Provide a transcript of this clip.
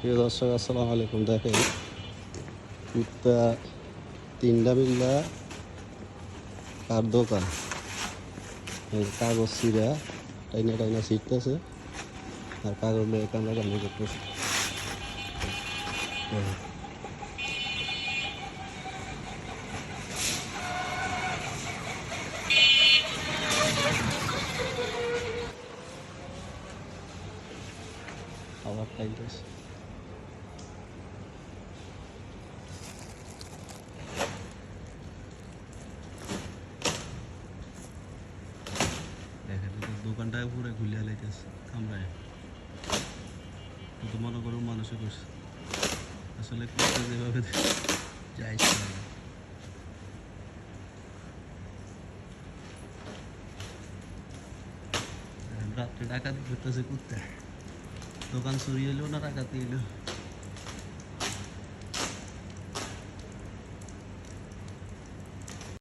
প্রিয় দর্শক, আসসালামু আলাইকুম। দেখেন, কুত্তা তিনটা মিল্লা কার দোকান। কাগজ চিরা টাইনা টাইনা ছিটতেছে আর কাগজ লয়ে কামড়া কামড়ি করতেছে। আবার টাইটাছে দেখেন এটা দোকানটা পুরো ঘুরিয়া লাইতেছে কামড়ায় তো মনে করো মানুষে করছে। আসলে করতে যেভাবে। দেখেন, রাত্রে ডাকাতি করতেছে কুত্তা। দোকান চুরি এলো না ডাকাতি হইল?